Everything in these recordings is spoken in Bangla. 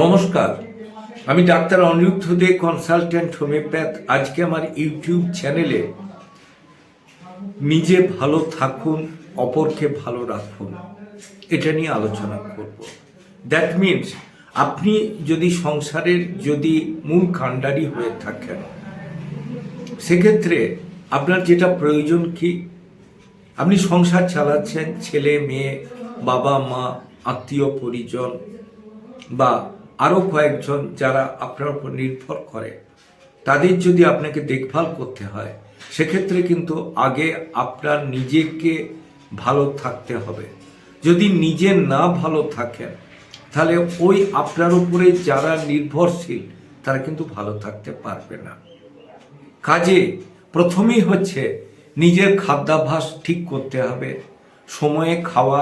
নমস্কার, আমি doctor Aniruddha De consultant homeopath আজকে আমার ইউটিউব চ্যানেলে নিজে ভালো থাকুন, অপরকে ভালো রাখুন, এটা নিয়ে আলোচনা করব। দ্যাট মিনস আপনি যদি সংসারের যদি মূল কাণ্ডারি হয়ে থাকেন, সেক্ষেত্রে আপনার যেটা প্রয়োজন কি? আপনি সংসার চালাচ্ছেন, ছেলে, মেয়ে, বাবা, মা, আত্মীয়, পরিজন বা আরও কয়েকজন যারা আপনার উপর নির্ভর করে, তাদের যদি আপনাকে দেখভাল করতে হয়, সেক্ষেত্রে কিন্তু আগে আপনার নিজেকে ভালো থাকতে হবে। যদি নিজে না ভালো থাকেন, তাহলে ওই আপনার উপরে যারা নির্ভরশীল, তারা কিন্তু ভালো থাকতে পারবে না। কাজে প্রথমেই হচ্ছে নিজের খাদ্যাভ্যাস ঠিক করতে হবে। সময়ে খাওয়া,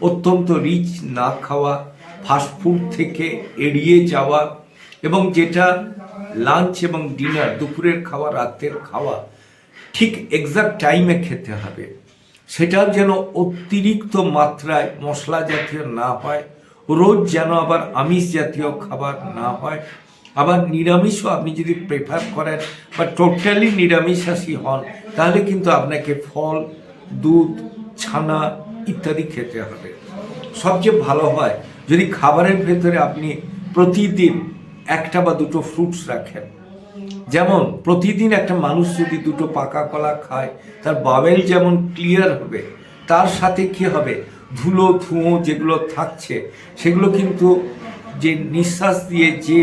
অত্যন্ত রিচ না খাওয়া ফাস্টফুড থেকে এড়িয়ে যাওয়া এবং যেটা লাঞ্চ এবং ডিনার দুপুরের খাওয়া, রাতের খাওয়া, ঠিক এক্সাক্ট টাইমে খেতে হবে। সেটাও যেন অতিরিক্ত মাত্রায় মশলা জাতীয় না হয়, রোজ যেন আবার আমিষ জাতীয় খাবার না হয়। আবার নিরামিষও আপনি যদি প্রেফার করেন বা টোটালি নিরামিষাসী হন, তাহলে কিন্তু আপনাকে ফল, দুধ, ছানা ইত্যাদি খেতে হবে। সবচেয়ে ভালো হয় যদি খাবারের ভেতরে আপনি প্রতিদিন একটা বা দুটো ফ্রুটস রাখেন, যেমন প্রতিদিন একটা মানুষ যদি দুটো পাকা কলা খায়, তার বাবেল যেমন ক্লিয়ার হবে, তার সাথে কি হবে? ধুলো, ধুঁয়ো যেগুলো থাকছে, সেগুলো কিন্তু যে নিঃশ্বাস দিয়ে যে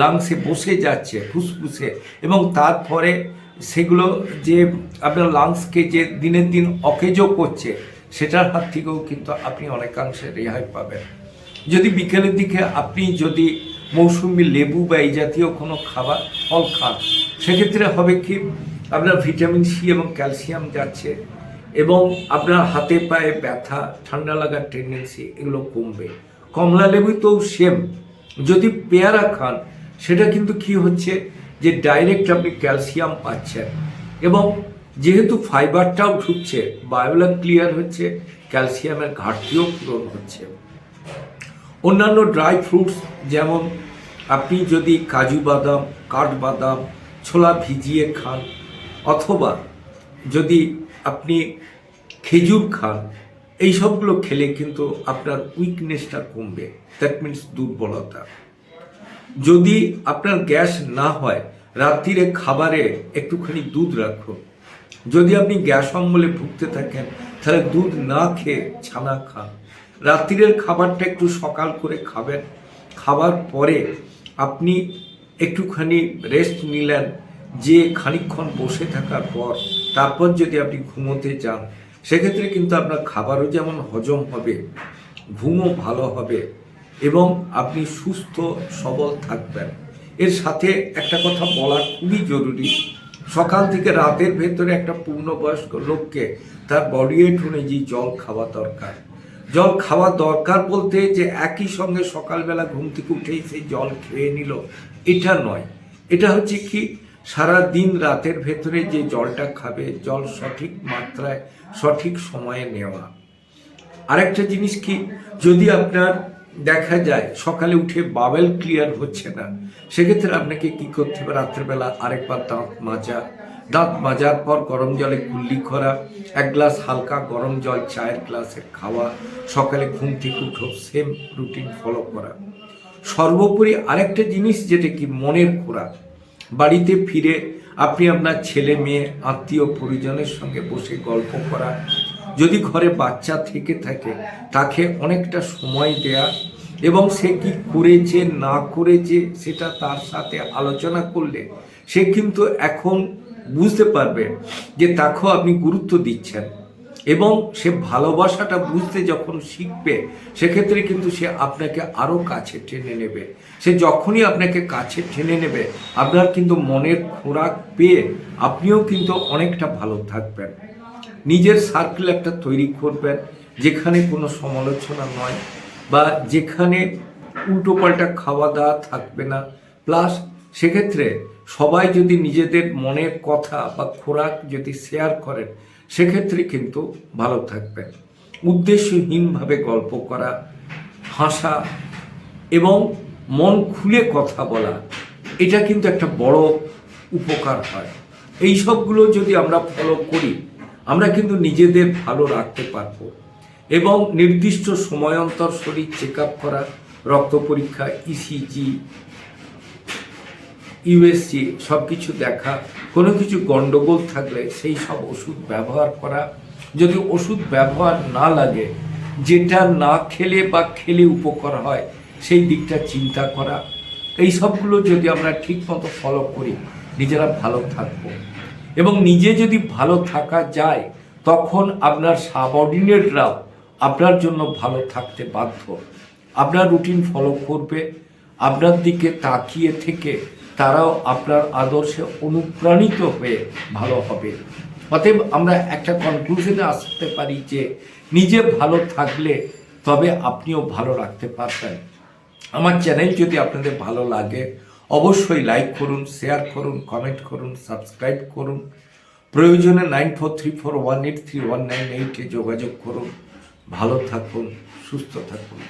লাংসে বসে যাচ্ছে, ফুসফুসে, এবং তারপরে সেগুলো যে আপনার লাংসকে যে দিনের দিন অকেজো করছে, সেটার হাত থেকেও কিন্তু আপনি অনেকাংশে রেহাই পাবেন। যদি বিকেলের দিকে আপনি যদি মৌসুমি লেবু বা এই জাতীয় কোনো খাবার, ফল খান, সেক্ষেত্রে হবে কি, আপনার ভিটামিন সি এবং ক্যালসিয়াম যাচ্ছে এবং আপনার হাতে পায়ে ব্যথা, ঠান্ডা লাগার টেন্ডেন্সি এগুলো কমবে। কমলা লেবু তো সেম যদি পেয়ারা খান, সেটা কিন্তু কি হচ্ছে যে ডাইরেক্ট আপনি ক্যালসিয়াম পাচ্ছেন এবং যেহেতু ফাইবারটাও ঢুকছে বায়োলা ক্লিয়ার হচ্ছে, ক্যালসিয়ামের ঘাটতিও পূরণ হচ্ছে। অন্যান্য ড্রাই ফ্রুটস যেমন আপনি যদি কাজু বাদাম, কাঠবাদাম, ছোলা ভিজিয়ে খান, অথবা যদি আপনি খেজুর খান, এই সবগুলো খেলে কিন্তু আপনার উইকনেসটা কমবে। দ্যাট মিন্স দুর্বলতা। যদি আপনার গ্যাস না হয়, রাত্রিরে খাবারে একটুখানি দুধ রাখুন। যদি আপনি গ্যাস অম্বলে ভুগতে থাকেন, তাহলে দুধ না খেয়ে ছানা খান। রাত্রিরের খাবারটা একটু সকাল করে খাবেন। খাবার পরে আপনি একটুখানি রেস্ট নিলেন যে খানিকক্ষণ বসে থাকার পর তারপর যদি আপনি ঘুমোতে যান, সেক্ষেত্রে কিন্তু আপনার খাবারও যেমন হজম হবে, ঘুমও ভালো হবে এবং আপনি সুস্থ, সবল থাকবেন। এর সাথে একটা কথা বলা খুবই জরুরি। সকাল থেকে রাতের ভেতরে একটা পূর্ণবয়স্ক লোককে তার বডি ওয়েট অনুযায়ী জল খাওয়া দরকার জল খাওয়া দরকার বলতে যে একই সঙ্গে সকালবেলা ঘুম থেকে উঠেই সেই জল খেয়ে নিল, এটা নয়। এটা হচ্ছে কি, সারা দিন রাতের ভেতরে যে জলটা খাবে, জল সঠিক মাত্রায়, সঠিক সময়ে নেওয়া। আরেকটা জিনিস কি, যদি আপনার দেখা যায় সকালে উঠে বাবেল ক্লিয়ার হচ্ছে না, সেক্ষেত্রে আপনাকে কি করতে হবে? রাত্রেবেলা আরেকবার দাঁত মাজা দাঁত মাজার পর গরম জলে কুল্লি করা, এক গ্লাস হালকা গরম জল, চায়ের গ্লাসে খাওয়া, সকালে ঘুম থেকে উঠো সেম রুটিন ফলো করা। সর্বোপরি আরেকটা জিনিস যেটা কি মনের খোরাক, বাড়িতে ফিরে আপনি আপনার ছেলে, মেয়ে, আত্মীয়, পরিজনের সঙ্গে বসে গল্প করা, যদি ঘরে বাচ্চা থেকে থাকে, তাকে অনেকটা সময় দেয়া এবং সে কি করেছে, না করেছে, সেটা তার সাথে আলোচনা করলে সে কিন্তু এখন বুঝতে পারবে যে তাকেও আপনি গুরুত্ব দিচ্ছেন। এবং সে ভালোবাসাটা বুঝতে যখন শিখবে, সেক্ষেত্রে কিন্তু সে আপনাকে আরও কাছে টেনে নেবে। সে যখনই আপনাকে কাছে টেনে নেবে, আপনার কিন্তু মনের খোরাক পেয়ে আপনিও কিন্তু অনেকটা ভালো থাকবেন। নিজের সার্কেল একটা তৈরি করবেন, যেখানে কোনো সমালোচনা নয় বা যেখানে উল্টোপাল্টা খাওয়া দাওয়া থাকবে না। প্লাস সেক্ষেত্রে সবাই যদি নিজেদের মনের কথা বা খোরাক যদি শেয়ার করেন, সেক্ষেত্রে কিন্তু ভালো থাকবেন উদ্দেশ্যহীনভাবে গল্প করা, হাসা এবং মন খুলে কথা বলা, এটা কিন্তু একটা বড় উপকার হয়। এই সবগুলো যদি আমরা ফলো করি, আমরা কিন্তু নিজেদের ভালো রাখতে পারব এবং নির্দিষ্ট সময় অন্তর শরীর চেক আপ করা, রক্ত পরীক্ষা E ইসিজি ইউএসজি সব কিছু দেখা, কোনো কিছু গণ্ডগোল থাকলে সেই সব ওষুধ ব্যবহার করা। যদি ওষুধ ব্যবহার না লাগে, যেটা না খেলে বা খেলে উপকার হয়, সেই দিকটা চিন্তা করা। এই সবগুলো যদি আমরা ঠিক মতো ফলো করি, নিজেরা ভালো থাকব। এবং নিজে যদি ভালো থাকা যায়, তখন আপনার সাবঅর্ডিনেটরাও আপনার জন্য ভালো থাকতে বাধ্য। আপনার রুটিন ফলো করবে, আপনার দিকে তাকিয়ে থেকে তারাও আপনার আদর্শে অনুপ্রাণিত হয়ে ভালো হবে। অতএব আমরা একটা কনক্লুশনে আসতে পারি যে নিজে ভালো থাকলে তবে আপনিও ভালো রাখতে পারবেন। আমার চ্যানেল যদি আপনাদের ভালো লাগে, অবশ্যই লাইক করুন শেয়ার করুন কমেন্ট করুন সাবস্ক্রাইব করুন। প্রয়োজনে nine four three four one eight three one nine এইটে যোগাযোগ করুন। ভালো থাকুন, সুস্থ থাকুন।